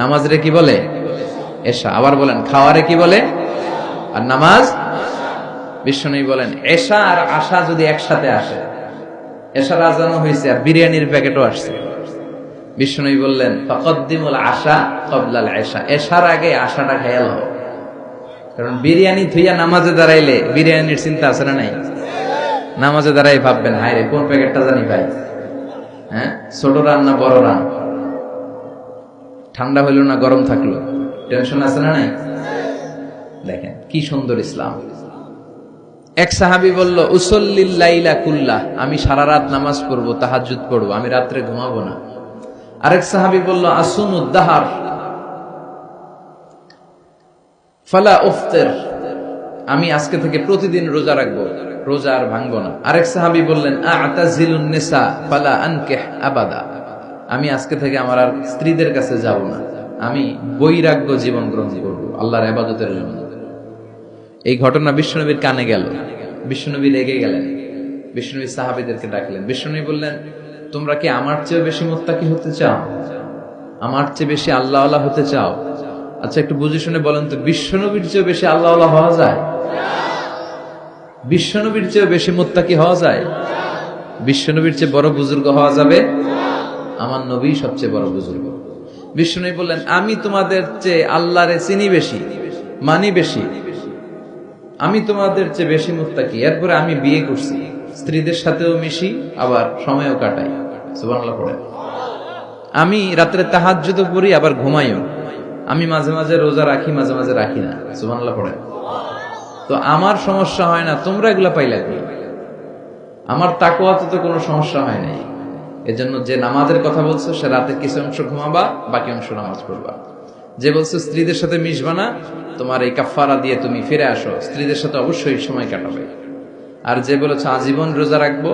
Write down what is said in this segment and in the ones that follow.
নামাজরে কি বলে? এশা। আবার বলেন, খাওয়ারে কি বলে? আর নামাজ? বিশ্বনবী বলেন, এশা আর আশা যদি একসাথে আসে এশার আজানো হয়েছে আর বিরিয়ানির প্যাকেটও আসছে। বিশ্বনবী বললেন, ফকদ্দিমুল আশা কবলাল এশা। এশার আগে আশাটা খেয়াল হোক কারণ বিরিয়ানি থুইয়া নামাজে দাঁড়াইলে বিরিয়ানির চিন্তা আছে না নাই? নামাজে দাঁড়াই ভাববেন হায় রে কোন প্যাকেটটা জানি ভাই? হ্যাঁ? ছোট রান না বড় রান ঠান্ডা হইল না গরম থাকল? টেনশন আছে না নাই? দেখেন, কি সুন্দর ইসলাম। এক সাহাবি বলল উসল্লিল্লাইলা কুল্লা, আমি সারা রাত নামাজ পড়ব তাহাজুদ পড়ব, আমি রাত্রে ঘুমাবো না। আরেক সাহাবি বলল আসুন উদ্দাহার ফালা উফতের। আমি আজকে থেকে প্রতিদিন রোজা রাখব, রোজা আর ভাঙবো না। আরেক সাহাবি বললেন, আতাজিলুন নিসা, ফালা আনকেহ আবাদা। আমি আজকে থেকে আমার আর স্ত্রীদের কাছে যাব না। আমি বৈরাগ্য জীবন গ্রহণ করব আল্লাহর আবাদতের জন্য। এই ঘটনা বিশ্বনবীর কানে গেল। বিশ্বনবী রেগে গেলেন। বিশ্বনবী সাহাবিদেরকে ডাকলেন। বিশ্বনবী বললেন, তোমরা কি আমার চেয়ে বেশি মোত্তাকি হতে চাও? আমার চেয়ে বেশি আল্লাহ আল্লাহ হতে চাও? আচ্ছা একটু বুঝে শুনে বলেন তো, বিশ্বনবীর চেয়ে বেশি আল্লাহ আল্লাহ হওয়া যায়? বিশ্বনবীর চেয়ে বেশি মোত্তাকি হওয়া যায়? বিশ্বনবীর চেয়ে বড় বুজুর্গ হওয়া যাবে? আমার নবী সবচেয়ে বড় বুজুর্গ। বিশ্বনবী বললেন, আমি তোমাদের চেয়ে আল্লাহরে চিনি বেশি, মানি বেশি। আমি তোমাদের চেয়ে বেশি মুত্তাকি। এরপরে আমি বিয়ে করছি। স্ত্রীদের সাথেও মিশি, আবার সময়ও কাটাই। আমি রাত্রে তাহাজ্জুদ করি আবার ঘুমাইও। আমি মাঝে মাঝে রোজা রাখি, মাঝে মাঝে রাখি না। সুবহানাল্লাহ পড়ে। তো আমার সমস্যা হয় না, তোমরা এগুলা পাইলা আমার তাকওয়াতে তো কোনো সমস্যা হয় নাই। এজন্য যে নামাজের কথা বলছো, সে রাতে কিছু অংশ ঘুমাবা, বাকি অংশ নামাজ পড়বা। যে বলছো, স্ত্রীদের সাথে মিশবা না, তোমার এই কাফারা দিয়ে তুমি ফিরে আসো। স্ত্রীদের সাথে অবশ্যই সময় কাটাবে। আর যে বলেছ, আজীবন রোজা রাখব,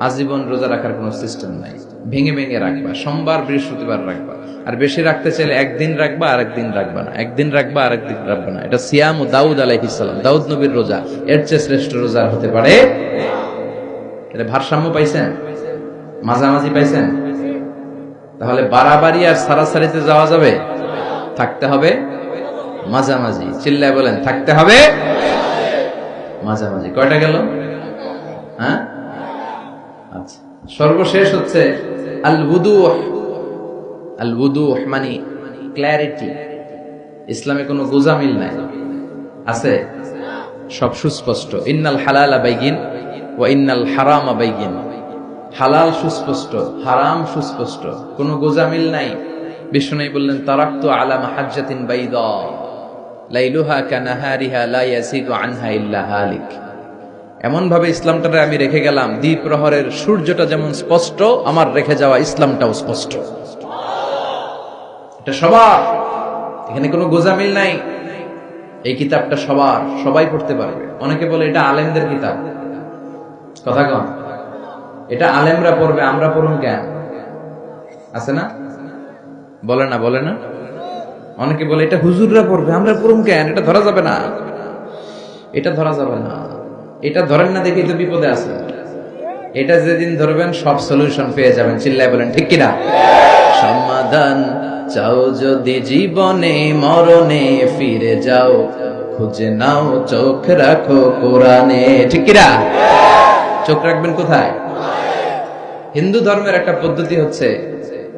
আজীবন রোজা রাখার কোনো সিস্টেম নাই। ভেঙে ভেঙে রাখবা, সোমবার বৃহস্পতিবার রাখবা। আর বেশি রাখতে চাইলে একদিন রাখবা আর একদিন রাখবা না। একদিন রাখবা আর একদিন রাখবা না। এটা সিয়াম ও দাউদ আলাইহিসালাম দাউদ নবীর রোজা, এর চেয়ে শ্রেষ্ঠ রোজা হতে পারে, এটা ভারসাম্য পাইছেন? মাঝামাঝি পাইছেন? তাহলে বাড়াবাড়ি আর সারাসারিতে যাওয়া যাবে? থাকতে হবে মাঝামাঝি। চিল্লায় বলেন, থাকতে হবে মাঝামাঝি। কয়টা গেল? হ্যাঁ? আচ্ছা। সর্বশেষ হচ্ছে আল বুদু আল বুদু মানে ক্ল্যারিটি ইসলামে কোনো গোজামিল নাই। আছে? সব সুস্পষ্ট। ইন্নাল হালাল বাইগিন ও ইন্নাল হারাম বাইগিন। হালাল সুস্পষ্ট, হারাম সুস্পষ্ট, কোনো গোজামিল নাই। বিষ্ণু বললেন, তারাক্তু আলা মাহাজ্জাতিন বাইদা, লাইলুহা কানাহারিহা হালিক। এমন ভাবে ইসলামটারে আমি রেখে গেলাম, দ্বীপ প্রহরের সূর্যটা যেমন স্পষ্ট, আমার রেখে যাওয়া ইসলামটাও স্পষ্ট। এটা সবার, এখানে কোনো গোজামিল নাই। এই কিতাবটা সবার, সবাই পড়তে পারবে। অনেকে বলে, এটা আলেমদের কিতাব। কথা কন এটা আলেমরা পড়বে, আমরা পড়ুন কেন? আছে না? বলে না বলে না? অনেকে বলে, এটা হুজুররা পড়বে, আমরা পড়ুন কেন? এটা ধরা যাবে না। এটা ধরা যাবে না। এটা ধরেন না দেখি তো বিপদে আছে। এটা যেদিন ধরবেন, সব সলিউশন পেয়ে যাবেন। চিল্লায় বলেন, ঠিক কিনা? সমাধান চাও যদি জীবনে, মরণে ফিরে যাও, খুঁজে নাও, চোখ রাখো কোরআনে। ঠিক কিনা? চোখ রাখবেন কোথায়? হিন্দু ধর্মের একটা পদ্ধতি হচ্ছে,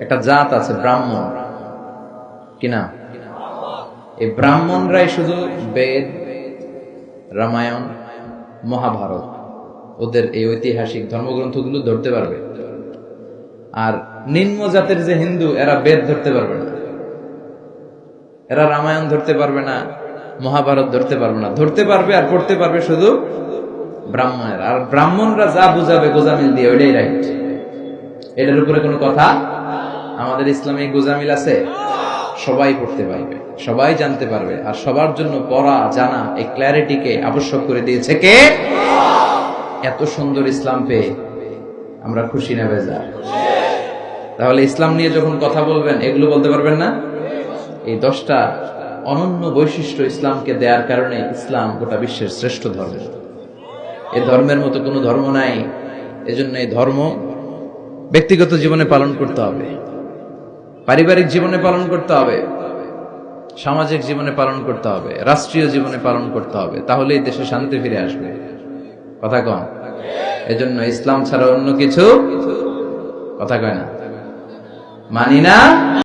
একটা জাত আছে, ব্রাহ্মণ। কিনা এই ব্রাহ্মণরাই শুধু বেদ, রামায়ণ, মহাভারত, ওদের এই ঐতিহাসিক ধর্মগ্রন্থগুলো ধরতে পারবে। আর নিম্ন জাতের যে হিন্দু, এরা বেদ ধরতে পারবে না। এরা রামায়ণ ধরতে পারবে না, মহাভারত ধরতে পারবে না। ধরতে পারবে আর পড়তে পারবে শুধু ব্রাহ্মণের। আর ব্রাহ্মণরা যা বুঝাবে, গোজামিল দিয়ে, ওইটাই রাইট এটার উপরে কোনো কথা? আমাদের ইসলামে গোজামিল আছে? সবাই পড়তে পারবে, সবাই জানতে পারবে। আর সবার জন্য পড়া, জানা, এই ক্ল্যারিটিকে আবশ্যক করে দিয়েছে কে? এত সুন্দর ইসলাম পেয়ে আমরা খুশি নেবে যা তাহলে ইসলাম নিয়ে যখন কথা বলবেন, এগুলো বলতে পারবেন না? এই দশটা অনন্য বৈশিষ্ট্য ইসলামকে দেওয়ার কারণে ইসলাম গোটা বিশ্বের শ্রেষ্ঠ ধর্ম। এ ধর্মের মতো কোনো ধর্ম নাই। এজন্য এই ধর্ম ব্যক্তিগত জীবনে পালন করতে হবে। পারিবারিক জীবনে পালন করতে হবে। সামাজিক জীবনে পালন করতে হবে। রাষ্ট্রীয় জীবনে পালন করতে হবে। তাহলেই দেশে শান্তি ফিরে আসবে। কথা কম এজন্য ইসলাম ছাড়া অন্য কিছু কথা কয় না। মানি না